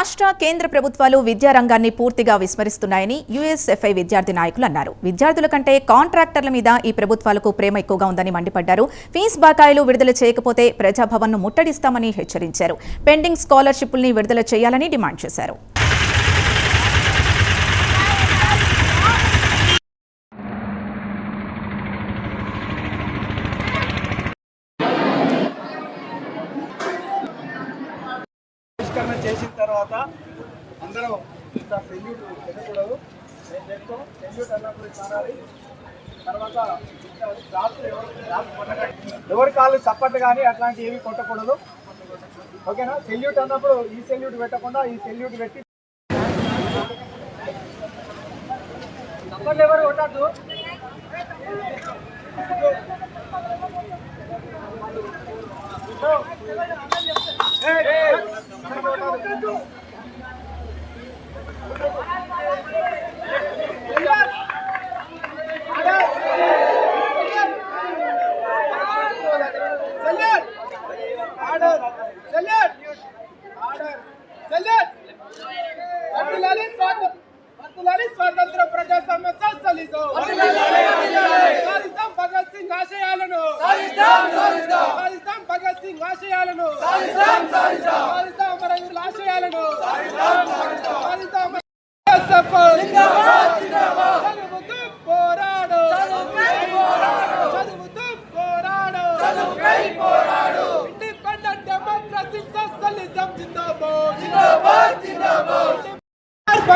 రాష్ట్ర కేంద్ర ప్రభుత్వాలు విద్యారంగాన్ని పూర్తిగా విస్మరిస్తున్నాయని యుఎస్ఎఫ్ఐ విద్యార్థి నాయకులు అన్నారు. విద్యార్థుల కంటే కాంట్రాక్టర్ల మీద ఈ ప్రభుత్వాలకు ప్రేమ ఎక్కువగా ఉందని మండిపడ్డారు. ఫీజు బకాయిలు విడుదల చేయకపోతే ప్రజాభవన్ను ముట్టడిస్తామని హెచ్చరించారు. పెండింగ్ స్కాలర్షిప్ల్ని విడుదల చేయాలని డిమాండ్ చేశారు. అందరం ఇంత సెల్యూట్ పెట్టకూడదు నేను చెప్తాం సెల్యూట్ అన్నప్పుడు కానాలి తర్వాత ఎవరి కాళ్ళు చప్పట్లు కానీ అట్లాంటి ఏవి కొట్టకూడదు. ఓకేనా? సెల్యూట్ అన్నప్పుడు ఈ సెల్యూట్ పెట్టకుండా ఈ సెల్యూట్ పెట్టి చప్పట్లు ఎవరు కొట్టద్దు. Salute order salute order salute వర్ధిల్లాలి స్వాతంత్ర ప్రజాస్వామ్య సంస్థలిజం సాధిస్తాం భగత్ సింగ్ ఆశయాలను. సాధిస్తాం భగత్ సింగ్ ఆశయాలను. సాధిస్తాం అమరవీరుల ఆశయాలను. సాధిస్తాం చదువుతూ పోరాడు. చదువుతూ పోరాడు. ఇండిపెండెంట్ డెమోక్రసీ సోషలిజం జిందాబాద్. జిందాబాద్ జిందాబాద్.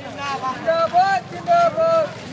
जिंदाबाद जिंदाबाद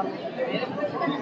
Obrigada.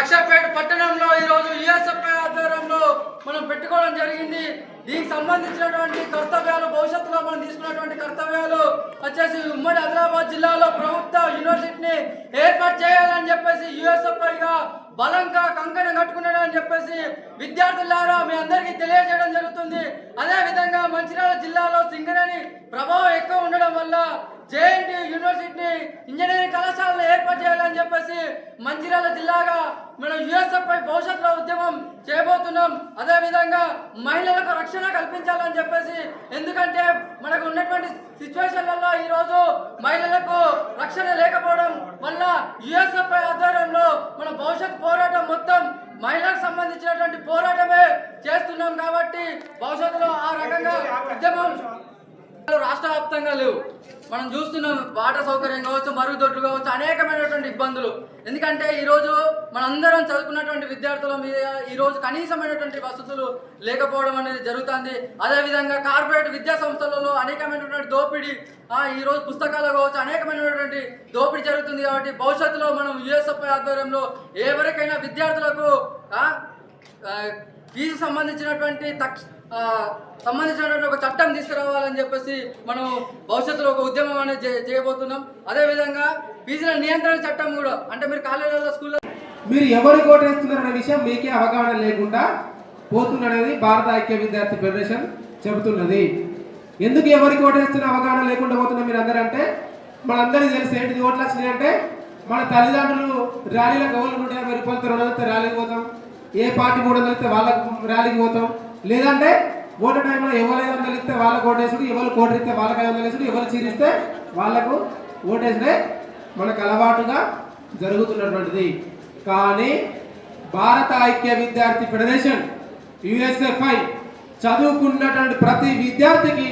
లక్షపేట పట్టణంలో ఈరోజు యుఎస్ఎఫ్ఐ ఆధ్వర్యంలో మనం పెట్టుకోవడం జరిగింది. దీనికి సంబంధించినటువంటి కర్తవ్యాలు భవిష్యత్తులో మనం తీసుకున్నటువంటి కర్తవ్యాలు వచ్చేసి ఉమ్మడి ఆదిలాబాద్ జిల్లాలో ప్రభుత్వ యూనివర్సిటీని ఏర్పాటు చేయాలని చెప్పేసి యుఎస్ఎఫ్ఐగా బలంగా కంకణ కట్టుకున్నాడని చెప్పేసి విద్యార్థులారా మీ అందరికీ తెలియజేయడం జరుగుతుంది. అదేవిధంగా మంచిర్యాల జిల్లాలో సింగరేణి ప్రభావం ఎక్కువ ఉండడం వల్ల జేఎన్టీ యూనివర్సిటీని ఇంజనీరింగ్ కళాశాలను మంచిర్యాల జిల్లాగా మనం యుఎస్ఎఫ్ఐ భవిష్యత్తులో ఉద్యమం చేయబోతున్నాం. అదేవిధంగా మహిళలకు రక్షణ కల్పించాలని చెప్పేసి ఎందుకంటే మనకు ఉన్నటువంటి సిచ్యువేషన్లలో ఈరోజు మహిళలకు రక్షణ లేకపోవడం వల్ల యుఎస్ఎఫ్ఐ ఆధ్వర్యంలో మన భవిష్యత్ పోరాటం మొత్తం మహిళలకు సంబంధించినటువంటి పోరాటమే చేస్తున్నాం కాబట్టి భవిష్యత్తులో ఆ రకంగా ఉద్యమం రాష్ట్ర వ్యాప్తంగా లేవు. మనం చూస్తున్నాం వాటర్ సౌకర్యం కావచ్చు మరుగుదొడ్లు కావచ్చు అనేకమైనటువంటి ఇబ్బందులు. ఎందుకంటే ఈరోజు మనందరం చదువుకున్నటువంటి విద్యార్థుల మీద ఈరోజు కనీసమైనటువంటి వసతులు లేకపోవడం అనేది జరుగుతుంది. అదేవిధంగా కార్పొరేట్ విద్యా సంస్థలలో అనేకమైనటువంటి దోపిడీ ఈరోజు పుస్తకాలు కావచ్చు అనేకమైనటువంటి దోపిడీ జరుగుతుంది కాబట్టి భవిష్యత్తులో మనం యుఎస్ఎఫ్ఐ ఆధ్వర్యంలో ఎవరికైనా విద్యార్థులకు ఫీజు సంబంధించినటువంటి తక్ష సంబంధించినటువంటి ఒక చట్టం తీసుకురావాలని చెప్పేసి మనం భవిష్యత్తులో ఒక ఉద్యమం అనేది చేయబోతున్నాం. అదేవిధంగా ఫీజుల నియంత్రణ చట్టం కూడా అంటే మీరు కాలేజీలలో స్కూల్లో మీరు ఎవరికి కోటేస్తున్నారనే విషయం మీకే అవగాహన లేకుండా పోతున్నది భారత ఐక్య విద్యార్థి ఫెడరేషన్ చెబుతున్నది. ఎందుకు ఎవరికి ఓటేస్తున్న అవగాహన లేకుండా పోతున్నా మీరు అందరంటే మనందరికీ తెలిసి ఏంటిది ఓట్లు వచ్చినాయి అంటే మన తల్లిదండ్రులు ర్యాలీలకు ఎవరు నూట యాభై రూపాయలతో రెండు వందలతో ర్యాలీకి పోతాం. ఏ పార్టీ మూడు వందలతో వాళ్ళకి ర్యాలీకి పోతాం. లేదంటే ఓటు టైంలో ఎవరు ఐదు వందలు ఇస్తే వాళ్ళకు ఓటేసుడు ఎవరు కోటరిస్తే వాళ్ళకి ఐదు వందలు వేసుడు ఎవరు చీరిస్తే వాళ్ళకు ఓటేసుడే మనకు అలవాటుగా జరుగుతున్నటువంటిది. కానీ భారత ఐక్య విద్యార్థి ఫెడరేషన్ యుఎస్ఎఫ్ఐ చదువుకున్నటువంటి ప్రతి విద్యార్థికి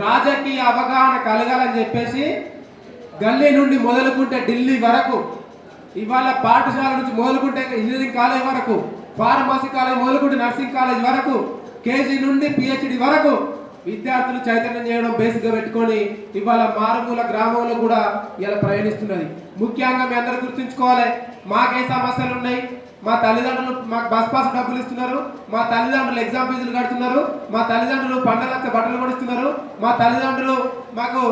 రాజకీయ అవగాహన కలగాలని చెప్పేసి గల్లీ నుండి మొదలుకుంటే ఢిల్లీ వరకు ఇవాళ పాఠశాల నుంచి మొదలుకుంటే ఇంజనీరింగ్ కాలేజ్ వరకు ఫార్మసీ కాలేజ్ మొదలుకుంటే నర్సింగ్ కాలేజ్ వరకు కేజీ నుండి పిహెచ్డి వరకు విద్యార్థులు చైతన్యం చేయడం బేసిక్గా పెట్టుకొని ఇవాళ మారుమూల గ్రామంలో కూడా ఇలా ప్రయాణిస్తున్నది. ముఖ్యంగా మీ అందరూ గుర్తుంచుకోవాలి మాకే సమస్యలు ఉన్నాయి. మా తల్లిదండ్రులు మాకు బస్ పాస్ డబ్బులు ఇస్తున్నారు. మా తల్లిదండ్రులు ఎగ్జామ్ ఫీజులు కడుతున్నారు. మా తల్లిదండ్రులు పండగ బట్టలు కొనిస్తున్నారు. మా తల్లిదండ్రులు మాకు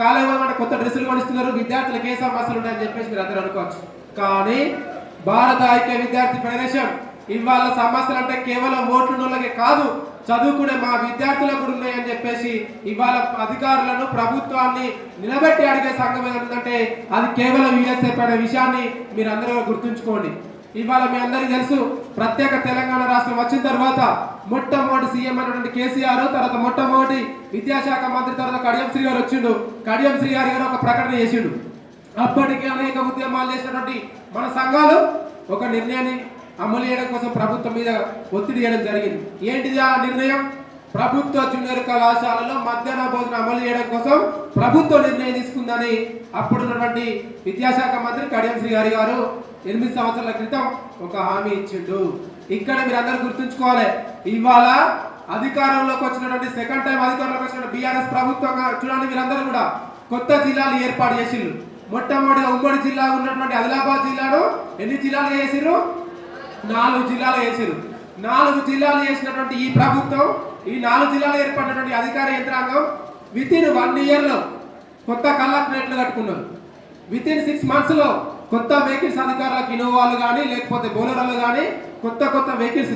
కాలేజీ కొత్త డ్రెస్సులు కొనిస్తున్నారు. విద్యార్థులకు ఏ సమస్యలు ఉన్నాయని చెప్పేసి మీరు అందరూ అనుకోవచ్చు. కానీ భారత ఐక్య విద్యార్థి ఫెడరేషన్ ఇవాళ సమస్యలు అంటే కేవలం ఓట్లు కాదు చదువుకునే మా విద్యార్థులకు కూడా ఉన్నాయని చెప్పేసి ఇవాళ అధికారులను ప్రభుత్వాన్ని నిలబెట్టి అడిగే సంఘం ఏంటంటే అది కేవలం యుఎస్ఏ అనే విషయాన్ని మీరు అందరూ గుర్తుంచుకోండి. ఇవాళ మీ అందరికీ తెలుసు ప్రత్యేక తెలంగాణ రాష్ట్రం వచ్చిన తర్వాత మొట్టమొదటి సీఎం అయినటువంటి కేసీఆర్ తర్వాత మొట్టమొదటి విద్యాశాఖ మంత్రి తర్వాత కడియం శ్రీ గారు వచ్చిండు. కడియం శ్రీ గారు గారు ఒక ప్రకటన చేసిండు. అప్పటికే అనేక ఉద్యమాలు చేసినటువంటి మన సంఘాలు ఒక నిర్ణయాన్ని అమలు చేయడం కోసం ప్రభుత్వం మీద ఒత్తిడి చేయడం జరిగింది. ఏంటిది ఆ నిర్ణయం? ప్రభుత్వ జూనియర్ కళాశాలలో మధ్యాహ్న భోజనం అమలు చేయడం కోసం ప్రభుత్వం నిర్ణయం తీసుకుందని అప్పుడున్నటువంటి విద్యాశాఖ మంత్రి కడియం శ్రీ గారి గారు ఎనిమిది సంవత్సరాల క్రితం ఒక హామీ ఇచ్చిండు. ఇక్కడ మీరు అందరూ గుర్తుంచుకోవాలి ఇవాళ అధికారంలోకి వచ్చినటువంటి సెకండ్ టైం అధికారంలోకి వచ్చిన బీఆర్ఎస్ ప్రభుత్వంగా చూడండి మీరందరూ కూడా కొత్త జిల్లాలు ఏర్పాటు చేసిండ్రు. మొట్టమొదటి ఉమ్మడి జిల్లా ఉన్నటువంటి ఆదిలాబాద్ జిల్లాను ఎన్ని జిల్లాలు వేసిర్రు? నాలుగు జిల్లాలు వేసారు నాలుగు జిల్లాలు చేసినటువంటి ఈ ప్రభుత్వం ఈ నాలుగు జిల్లాలు ఏర్పడినటువంటి అధికార యంత్రాంగం విత్ ఇన్ వన్ ఇయర్లో కొత్త కొత్త రేట్లు కట్టుకున్నారు. విత్ ఇన్ సిక్స్ మంత్స్లో కొత్త వెహికల్స్ అధికారులకు ఇన్నోవాలు కానీ లేకపోతే బోలరాలు కానీ కొత్త కొత్త వెహికల్స్